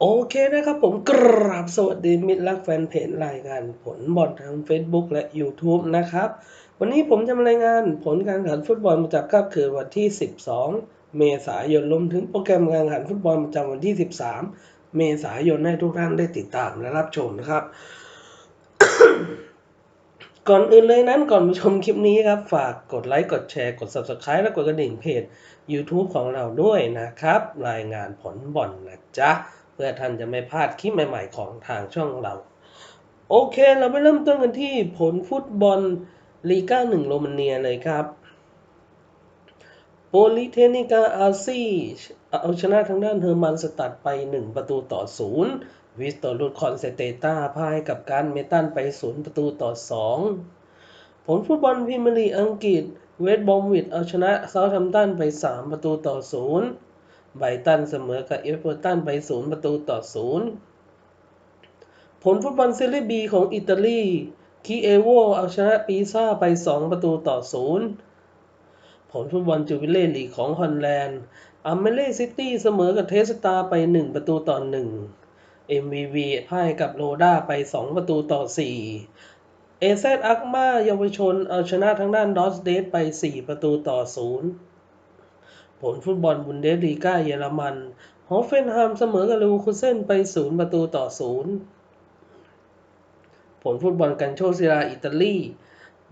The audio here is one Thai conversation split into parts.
โอเคนะครับผมกราบสวัสดีมิตรรักแฟนเพจรายการผลบอลทาง Facebook และ YouTube นะครับ วันนี้ผมจะมารายงานผลการแข่งขันฟุตบอลประจำค่ำคืนวันที่ 12 เมษายนรวมถึงโปรแกรมการแข่งขันฟุตบอลประจำวันที่ 13 เมษายนให้ทุกท่านได้ติดตามและรับชมนะครับ ก่อนอื่นเลยนั้นก่อนไปชมคลิปนี้ครับ ฝากกดไลค์กดแชร์กด Subscribe และกดกระดิ่งเพจ YouTube ของเราด้วยนะครับ รายงานผลบอลนะจ๊ะ เพื่อท่านจะไม่พลาดคลิปใหม่ ๆ ของทางช่องเรา โอเคเราไปเริ่มต้นกันที่ผลฟุตบอลลีก้าหนึ่งโรมาเนียเลยครับ โปลิเทนิกาอาซีเอาชนะทางด้านเฮอร์มันสตัดไป 1 ประตูต่อ 0 วิสโตรุดคอนเซเตตาพ่ายกับการเมตันไป 0 ประตูต่อ 2 ผลฟุตบอลพรีเมียร์ลีกอังกฤษเวสต์บอมวิดเอาชนะเซาท์แฮมป์ตันไป 3 ประตูต่อ 0 ไบตันเสมอกับเอเวอร์ตันไป0ประตูต่อ0ผลฟุตบอลเซเรียบีของอิตาลีคีเอโวเอาชนะปีซ่าไป 2 ประตูต่อ0ผลฟุตบอลจูวิเล่ลีกของฮอลแลนด์อัมเมเล่ซิตี้เสมอกับเทสตาไป 1 ประตูต่อ 1 MVV พ่ายกับโรด้าไป 2 ประตูต่อ 4 เอเซอักมาเยาวชนเอาชนะทางด้านดอสเดสไป 4 ประตูต่อ 0 ผลฟุตบอลบุนเดสลีกาเยอรมันฮอฟเฟนฮัมเสมอกับเลวูคูเซนไป 0 ประตูต่อ 0 ผลฟุตบอลกันโชซิราอิตาลี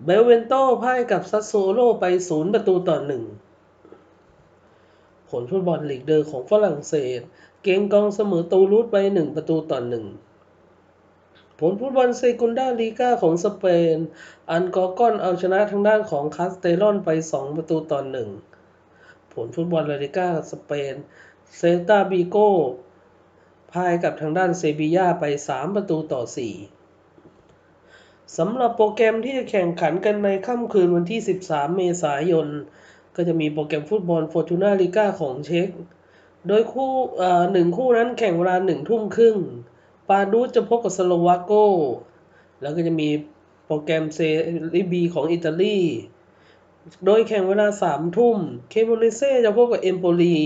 เบลเวนโตพ่ายกับซัสโซโลไป 0 ประตูต่อ 1 ผลฟุตบอลลีกเดอร์ของฝรั่งเศส เกงกองเสมอตูรูดไป 1 ประตูต่อ 1 ผลฟุตบอลเซกุนดาลีกาของสเปน อันกอร์กอนเอาชนะทางด้านของคาสเตลอนไป 2 ประตูต่อ 1 ผลฟุตบอลลาลิก้าสเปน เซลตาบีโก้พ่ายกับทางด้านเซบียาไป 3 ประตูต่อ 4 สำหรับโปรแกรมที่จะแข่งขันกันในค่ำคืนวันที่ 13 เมษายน ก็จะมีโปรแกรมฟุตบอลฟอร์ตูนาลิก้าของเช็กโดยคู่หนึ่งคู่นั้นแข่งเวลาหนึ่งทุ่มครึ่ง ปาดูจะพบกับสโลวาโก แล้วก็จะมีโปรแกรมเซรีบีของอิตาลี โดยแข่งเวลาสามทุ่ม เคโมเนเซ่จะพบกับเอมโปลี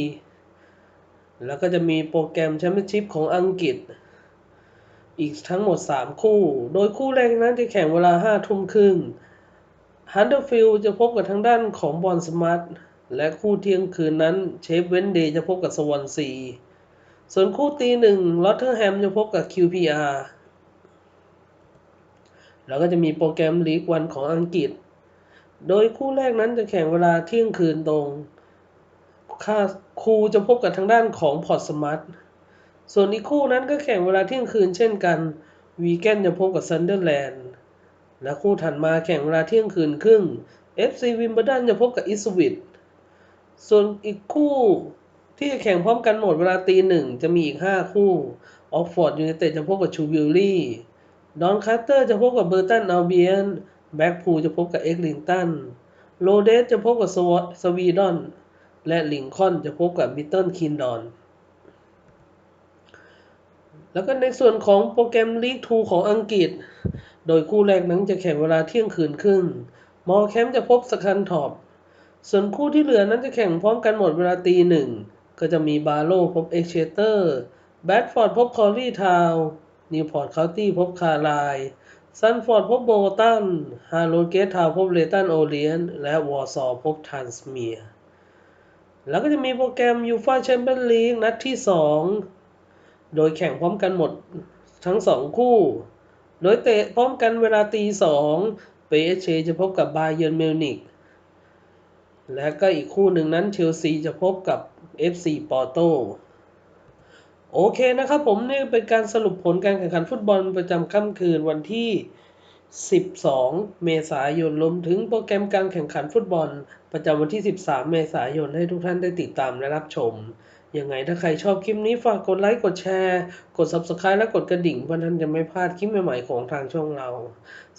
แล้วก็จะมีโปรแกรมแชมเปี้ยนชิพของอังกฤษ อีกทั้งหมด 3 คู่ โดยคู่แรกนั้นจะแข่งเวลา5ทุ่มครึ่งฮันเดอร์ฟิลจะพบกับทางด้านของบอลสมาร์ทและคู่เที่ยงคืนนั้นเชฟเวนเดย์จะพบกับสวอนซี ส่วนคู่ตีหนึ่งลอตเทอร์แฮมจะพบกับ QPR แล้วก็จะมีโปรแกรมลีกวันของอังกฤษ โดยคู่แรกนั้นจะแข่งเวลาเที่ยงคืนตรง ค่าคูจะพบกับทางด้านของพอร์ตสมาร์ท ส่วนอีกคู่นั้นก็แข่งเวลาเที่ยงคืนเช่นกัน วีแกนจะพบกับซันเดอร์แลนด์ และคู่ถัดมาแข่งเวลาเที่ยงคืนครึ่ง FC วิมเบ l ดันจะพบกับอิสวิต ส่วนอีกคู่ที่จะแข่งพร้อมกันหมดเวลาตีหนึ่งจะมีอีก 5 คู่ ออกฟอร์ดยูไนเต็ดจะพบกับชูวิลลี่ ดอนคาร์เตอร์จะพบกับเบอร์ตันอัลเบียน แบ็กพูลจะพบกับเอ็กลิงตัน โรเดสจะพบกับสวีดอน และลิงคอนจะพบกับบิตเทิลคินดอน แล้วก็ในส่วนของโปรแกรมลีก2ของอังกฤษ โดยคู่แรกนั้นจะแข่งเวลาเที่ยงคืนครึ่ง มอแคมจะพบสคันท็อป ส่วนคู่ที่เหลือนั้นจะแข่งพร้อมกันหมดเวลาตีหนึ่ง ก็จะมีบาโลพบเอ็กเชเตอร์ แบดฟอร์ดพบคอรีทาวนิวพอร์ตเคานตี้พบคาร์ไล ซันฟอร์ดพบโบตัน ฮาร์โลเกตทาวพบเลตันโอเลียน และวอร์ซอพบทรานสเมีย แล้วก็จะมีโปรแกรมยูฟาแชมเปี้ยนลีกนัดที่ 2 โดยแข่งพร้อมกันหมดทั้ง 2 คู่ โดยเตะพร้อมกันเวลาตีสองเปเชจะพบกับบาเยร์นมิวนิกและก็อีกคู่หนึ่งนั้นเชลซีจะพบกับ FC ปอร์โต โอเคนะครับผมนี่เป็นการสรุปผลการแข่งขันฟุตบอลประจำค่ำคืนวันที่ 12 เมษายนรวมถึงโปรแกรมการแข่งขันฟุตบอล ประจำวันที่ 13 เมษายนให้ทุกท่านได้ติดตามและรับชมยังไงถ้าใครชอบคลิปนี้ฝากกดไลค์กดแชร์ กด Subscribe และกดกระดิ่งเพื่อท่านจะไม่พลาดคลิปใหม่ๆของทางช่องเรา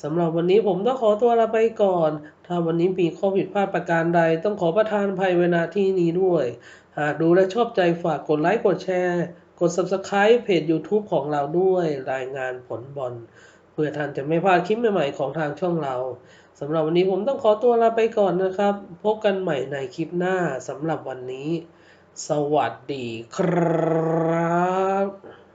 สำหรับวันนี้ผมต้องขอตัวลาไปก่อน ถ้าวันนี้มีข้อผิดพลาดประการใด ต้องขอประทานภัยเวลาที่นี้ด้วย หากดูและชอบใจฝากกดไลค์กดแชร์ กด Subscribe เพจ YouTube ของเราด้วยรายงานผลบอลเพื่อท่านจะไม่พลาดคลิปใหม่ๆของทางช่องเราสำหรับวันนี้ผมต้องขอตัวลาไปก่อนนะครับ พบกันใหม่ในคลิปหน้าสำหรับวันนี้ สวัสดีครับ